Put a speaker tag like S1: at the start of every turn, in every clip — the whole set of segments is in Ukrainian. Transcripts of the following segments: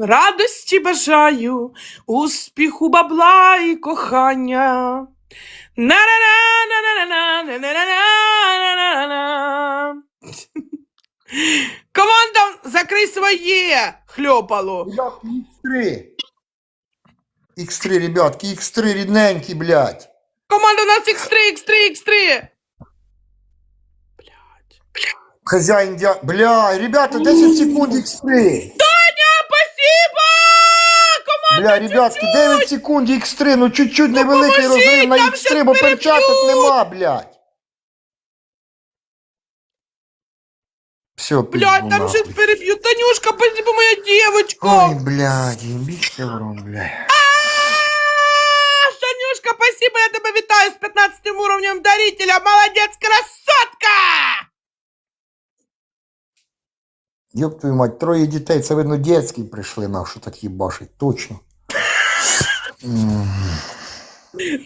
S1: Радості бажаю, успіху, бабла і кохання. Команда, закрий своє хльопало.
S2: X3. X3, ребятки, X3 рідненькі, блядь.
S1: Команда, у нас X3, X3, X3. Блядь.
S2: Хазяїн дя... Бля, ребята, 10 секунд X3.
S1: Спасибо! Команда
S2: Бля, ребятки, 9 секунд X3, ну чуть-чуть невеликий
S1: поможіть,
S2: розрив на
S1: там
S2: X3,
S1: щас
S2: бо перчаток
S1: переб'ють.
S2: нема, блядь. Все,
S1: Блядь, там щось переб'ють. Танюшка, спасибо, моя дівочка.
S2: Ой, блядь, їбічте ворон, блядь.
S1: А, Танюшка, спасибо, я тебе вітаю з 15 уровнем дарителя. Молодець, красотка!
S2: Ёб твою мать, троє дітей, це видно дітські прийшли, на що так їбашить, точно.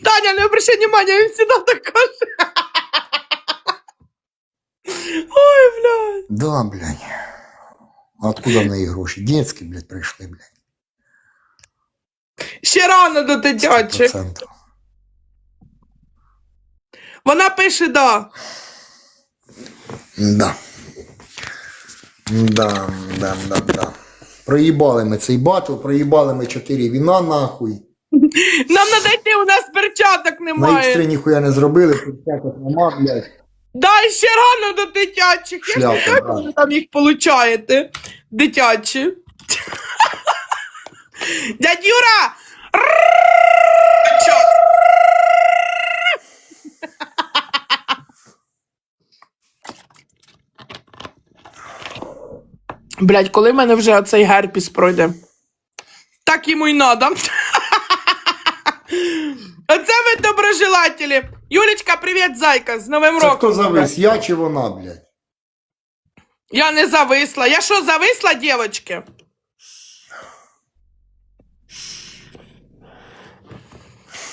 S1: Таня, не обращай внимания, він всегда так каже. Ой, блядь.
S2: Да, блядь. А откуда в неї гроші? Дітські, блядь, прийшли, блядь.
S1: Ще рано до дитячих.
S2: 100%.
S1: Вона пише да.
S2: Да. Да, да, да, да. Проїбали ми цей батл, проїбали ми 4 віна нахуй.
S1: Нам надо йти, у нас перчаток
S2: На
S1: немає.
S2: X3 ніхуя не зробили, перчаток нема, блядь.
S1: Дай ще рано до дитячих. Я ж не
S2: Шляпа,
S1: знаю,
S2: да.
S1: ви там їх получаєте. Дитячі. Дядь Юра! Блять, коли в мене вже цей герпіс пройде? Так йому й надо. Оце ви доброжелателі. Юлечка, привіт, зайка, з Новим
S2: Це
S1: роком.
S2: хто завис, я чи вона, блядь?
S1: Я не зависла. Я що, зависла, дівочки?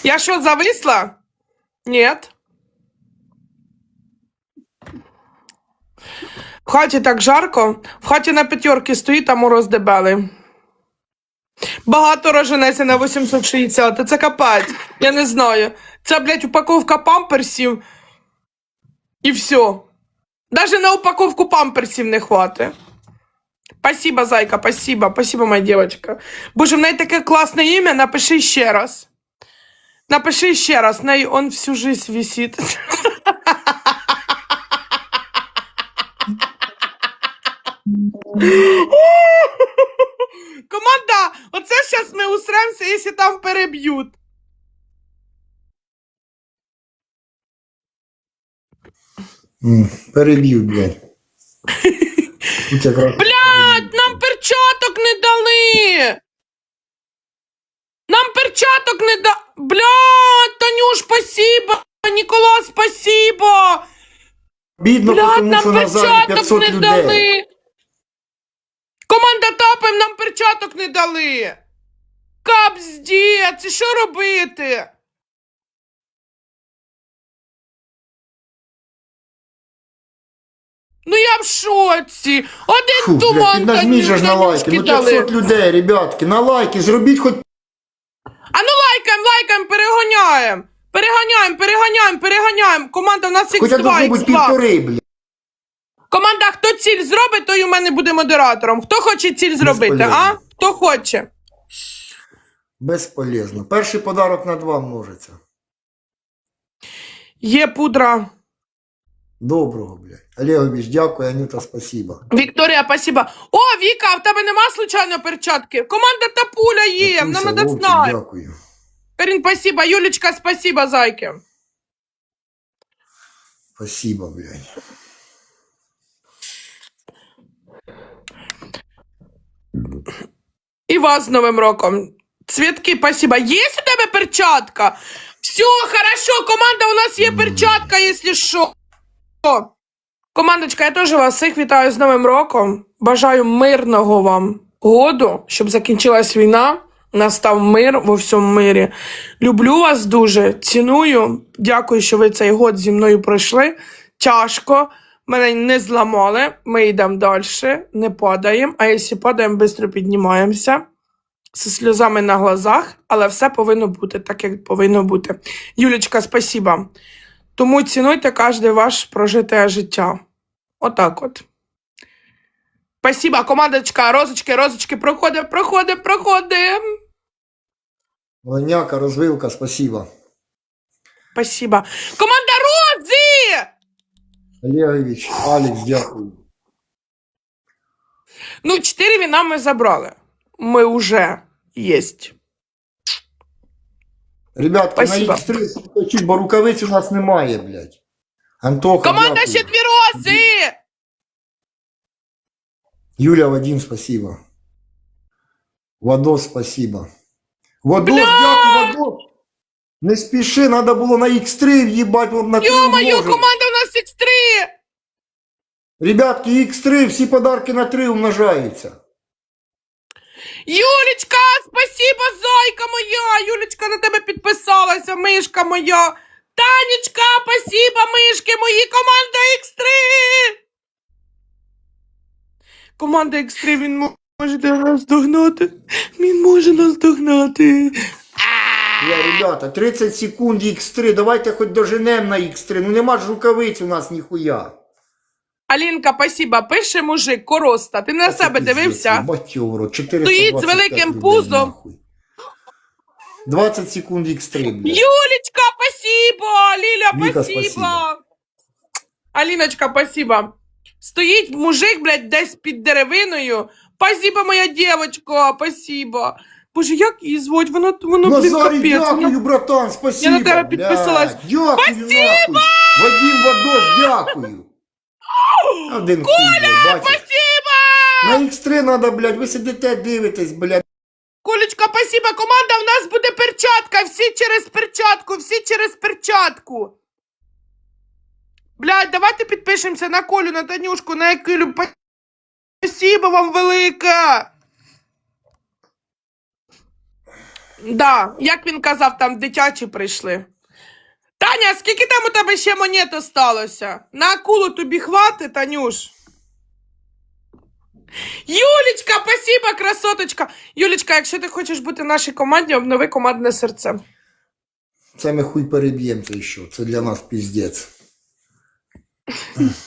S1: Я що, зависла? Нет. В хаті так жарко. В хаті на п'ятерки стоїть, а мороз дебелий. Багато роженеться на 860. Це капець. Я не знаю. Це, блядь, упаковка памперсів. І все. Даже на упаковку памперсів не хватить. Спасибо, зайка, спасибо, спасибо, моя девочка. Боже, в неї таке класне ім'я, напиши ще раз. Напиши ще раз, в неї он всю жизнь висить. Команда, оце зараз ми усремся, якщо там переб'ють.
S2: Переб'ють, блядь.
S1: Блядь, нам перчаток не дали. Нам перчаток не да... Блядь, Танюш, спасибо. Нікола, спасибо.
S2: Бідно,
S1: Блядь,
S2: тому
S1: нам
S2: що на залі
S1: перчаток
S2: 500
S1: не
S2: людей.
S1: дали. Команда топим, нам перчаток не дали. Капздець, що робити? Ну я в шоці. Один
S2: Фу, блядь,
S1: туман
S2: піднажміть же ж на лайки. Ну
S1: дали.
S2: 500 людей, ребятки, на лайки, зробіть хоч
S1: А ну лайкаємо, лайкаємо, переганяємо. Переганяємо, переганяємо, переганяємо. Команда у нас
S2: хоча б
S1: X2, X2.
S2: півтори, блядь.
S1: Команда, хто ціль зробить, той у мене буде модератором. Хто хоче ціль зробити, а? Хто хоче?
S2: Безполезно. Перший подарок на два множиться.
S1: Є пудра.
S2: Доброго, блядь. Олегович, дякую, Анюта, спасибо.
S1: Вікторія, спасибо. О, Віка, а в тебе нема случайно перчатки? Команда Тапуля є, нам
S2: Матуся,
S1: надо
S2: Вовчик,
S1: знати.
S2: Дякую.
S1: Карін, спасибо. Юлечка, спасибо, зайки.
S2: Спасибо, блядь.
S1: Вас з Новим роком. Цвітки, спасибо. Є у тебе перчатка? Все, хорошо, команда, у нас є перчатка, якщо що. Командочка, я теж вас всіх вітаю з Новим роком. Бажаю мирного вам году, щоб закінчилась війна, настав мир во всьому мирі. Люблю вас дуже, ціную. Дякую, що ви цей год зі мною пройшли. Тяжко. Мене не зламали, ми йдемо далі, не падаємо, а якщо падаємо, швидко піднімаємося зі сльозами на глазах, але все повинно бути так, як повинно бути. Юлічка, спасіба. Тому цінуйте кожне ваше прожите життя. Отак от. Спасибо, командочка, розочки, розочки, проходимо, проходимо, проходимо.
S2: Ланяка, розвилка, спасибо.
S1: Спасибо. Команда Розі!
S2: Олегович, Алекс, дякую.
S1: Ну, чотири віна ми забрали. Ми вже єсть.
S2: Ребятки,
S1: Спасибо.
S2: на X3 скочіть, бо рукавиць у нас немає, блядь. Антоха,
S1: Команда
S2: дякую.
S1: ще дві рози!
S2: Юля, Вадим, спасибо. Вадос, спасибо. Вадос,
S1: Бля!
S2: дякую, Вадос. Не спіши, треба було на X3 в'їбать, вам на три
S1: Йо-моє,
S2: умножити.
S1: команда у нас X3!
S2: Ребятки, X3, всі подарки на 3 умножаються.
S1: Юлечка, спасибо, зайка моя! Юлечка на тебе підписалася, мишка моя. Танечка, спасибо, мишки мої, команда X3! Команда X3, він може нас догнати. Він може нас догнати.
S2: Я, ребята, 30 секунд X3, давайте хоч доженем на X3. Ну нема ж рукавиць у нас ніхуя.
S1: Алінка, спасибо, пише мужик, короста. Ти на себе дивився?
S2: Батьоро,
S1: Стоїть з великим пузом.
S2: 20 секунд X3, блядь.
S1: Юлечка, спасибо! Ліля,
S2: Віка,
S1: спасибо!
S2: спасибо.
S1: Аліночка, спасибо. Стоїть мужик, блядь, десь під деревиною. Спасибо, моя дівочка, спасибо. Боже, як її звуть? Воно, воно блін,
S2: Назарій,
S1: капець.
S2: дякую,
S1: Воно...
S2: братан, спасибо.
S1: Я на тебе підписалась.
S2: Дякую, спасибо! Вадим Вадос, дякую. Один бачиш?
S1: Спасибо!
S2: На X3 надо, блядь, ви сидите, дивитесь, блядь.
S1: Колечка, спасибо, команда, у нас буде перчатка. Всі через перчатку, всі через перчатку. Блядь, давайте підпишемося на Колю, на Танюшку, на Якилю. Спасибо вам велике. Да, як він казав, там дитячі прийшли. Таня, скільки там у тебе ще монет осталося? На акулу тобі хватить, Танюш? Юлічка, спасибо, красоточка. Юлічка, якщо ти хочеш бути в нашій команді, обнови командне серце.
S2: Це ми хуй переб'ємо це що. Це для нас піздець.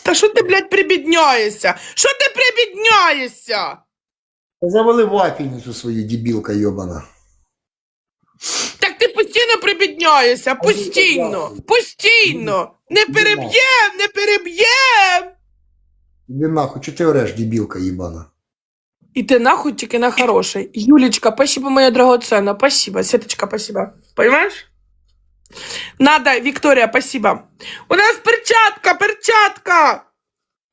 S1: Та що ти, блядь, прибідняєшся? Що ти прибідняєшся?
S2: Завали вафельницю свою, дебілка йобана.
S1: Постійно прибідняєшся, постійно, постійно. Не переб'єм, не переб'єм.
S2: Іди нахуй, чи ти ореш, дебілка їбана?
S1: І ти нахуй тільки на хороший. Юлечка, спасибо, моя драгоценна, спасибо. Светочка, спасибо. Понимаешь? Надо, Виктория, спасибо. У нас перчатка, перчатка.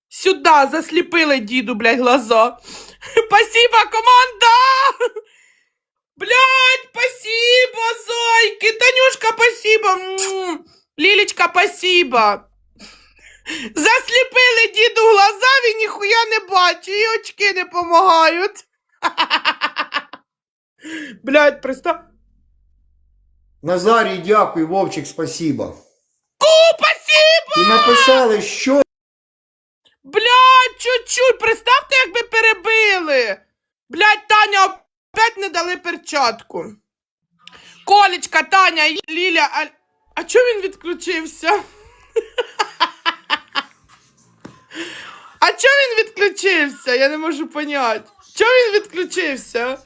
S1: Сюда заслепили діду, блядь, глаза. Спасибо, команда! Блядь, спасибо, зайки. Танюшка, спасибо. Лілечка, спасибо. Засліпили діду глаза, він ніхуя не бачить, і очки не помагають. Блядь, пристав.
S2: Назарій, дякую, Вовчик, спасибо.
S1: Спасибо!
S2: І написали, що
S1: Блядь, чуть-чуть, представте, якби перебили. Блядь, Таня опять не дали перчатку. Колечка, Таня, Ліля, а, а чого він відключився? А чого він відключився? Я не можу поняти. Чого він відключився?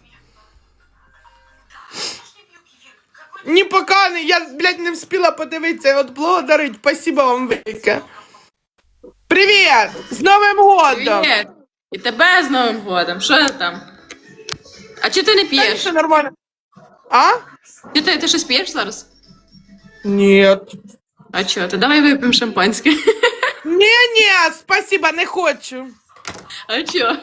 S1: Ні, пока не, я, блядь, не встигла подивитися. От благодарить, спасибо вам велике. Привіт! З Новим годом!
S3: Привіт! І тебе з Новим годом. Що там? А чи ти не
S1: Та
S3: п'єш?
S1: все нормально. А?
S3: Ти, ти, ти щось п'єш зараз?
S1: Ні.
S3: А чого? То давай вип'ємо шампанське.
S1: Ні, ні, спасибо, не хочу.
S3: А чого?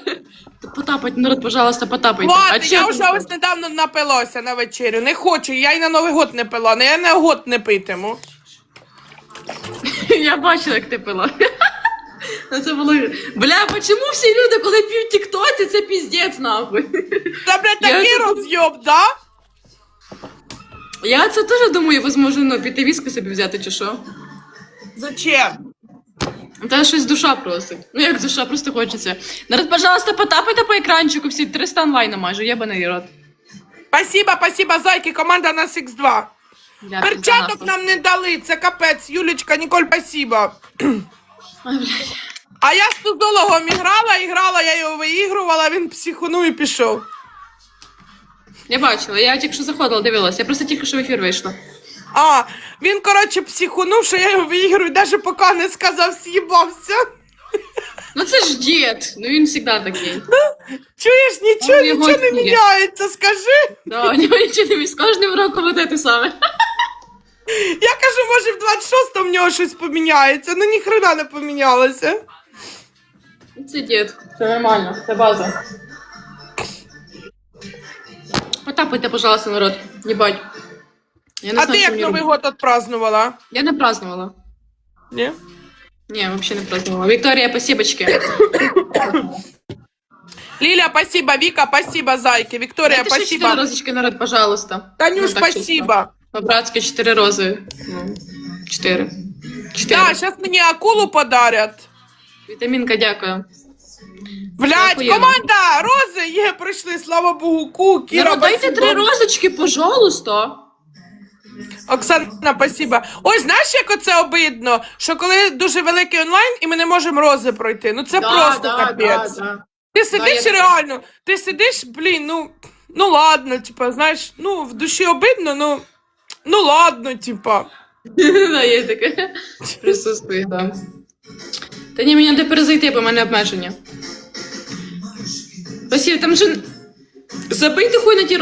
S3: Потапать, народ, пожалуйста, потапайте. а
S1: Ладно, я
S3: чого
S1: вже ось недавно напилося на вечерю. Не хочу, я й на Новий год не пила, але я на год не питиму.
S3: Я бачила, як ти пила. Це було... Бля, почему всі люди, коли п'ють тіктоці, це піздець, нахуй.
S1: Та, блядь,
S3: Я
S1: такий
S3: тут-
S1: роз'єб, да?
S3: Я це теж думаю, возможно, ну, піти віску собі взяти чи що.
S1: Зачем?
S3: Та щось душа просить. Ну як душа, просто хочеться. Народ, пожалуйста, потапайте по екранчику всі 300 онлайна майже, єбаний рот.
S1: Спасибо, спасибо, зайки, команда нас Х2.
S3: Бля,
S1: Перчаток нам не дали, це капець. Юлечка, Ніколь, спасибо.
S3: Ой, блядь.
S1: А я з студологом іграла, іграла, я його виігрувала, він психонув і пішов.
S3: Я бачила, я тільки що заходила, дивилася. Я просто тільки що в ефір вийшла.
S1: А, він, коротше, психонув, що я його виігрую, навіть поки не сказав, з'їбався.
S3: Ну це ж дід, ну він завжди такий.
S1: Чуєш, нічого,
S3: Ну, його
S1: нічого не
S3: стилі.
S1: міняється, скажи.
S3: Да, у нього нічого не з кожним роком от те саме.
S1: Я кажу, може, в 26-му в нього щось поміняється. Ну ніхрена не помінялося.
S3: Це дід. Це нормально, це база. Потапайте, пожалуйста, народ. Єбать. Я не
S1: а
S3: знаю,
S1: ти
S3: що
S1: як
S3: мені
S1: Новий
S3: робити.
S1: год отпразднувала?
S3: Я не празднувала.
S1: Ні?
S3: Ні, взагалі не празднувала. Вікторія, спасибочки.
S1: Ліля, спасибо, Віка, спасибо, зайки. Вікторія,
S3: Дайте ще
S1: спасибо.
S3: чотири розочки, народ, пожалуйста.
S1: Танюш,
S3: Ну, так
S1: спасибо.
S3: По-братськи чотири рози. Ну, чотири. Чотири.
S1: Да, зараз мені акулу подарять.
S3: Вітамінка, дякую.
S1: Блять, команда, рози є, прийшли, слава Богу, ку, Кіра,
S3: Народ, дайте
S1: спасибо.
S3: три розочки, пожалуйста.
S1: Оксана, спасибо. Ось знаєш, як оце обидно, що коли дуже великий онлайн і ми не можемо рози пройти. Ну це просто капець. Ти сидиш
S3: я-
S1: реально, ти сидиш, блін, ну, ну ладно, типа, знаєш, ну в душі обидно, ну, ну ладно, типа.
S3: Да, є таке. Присутствує, да. Та ні, мені треба перезайти, бо в мене обмеження. Спасибо, там же... Забийте хуй на ті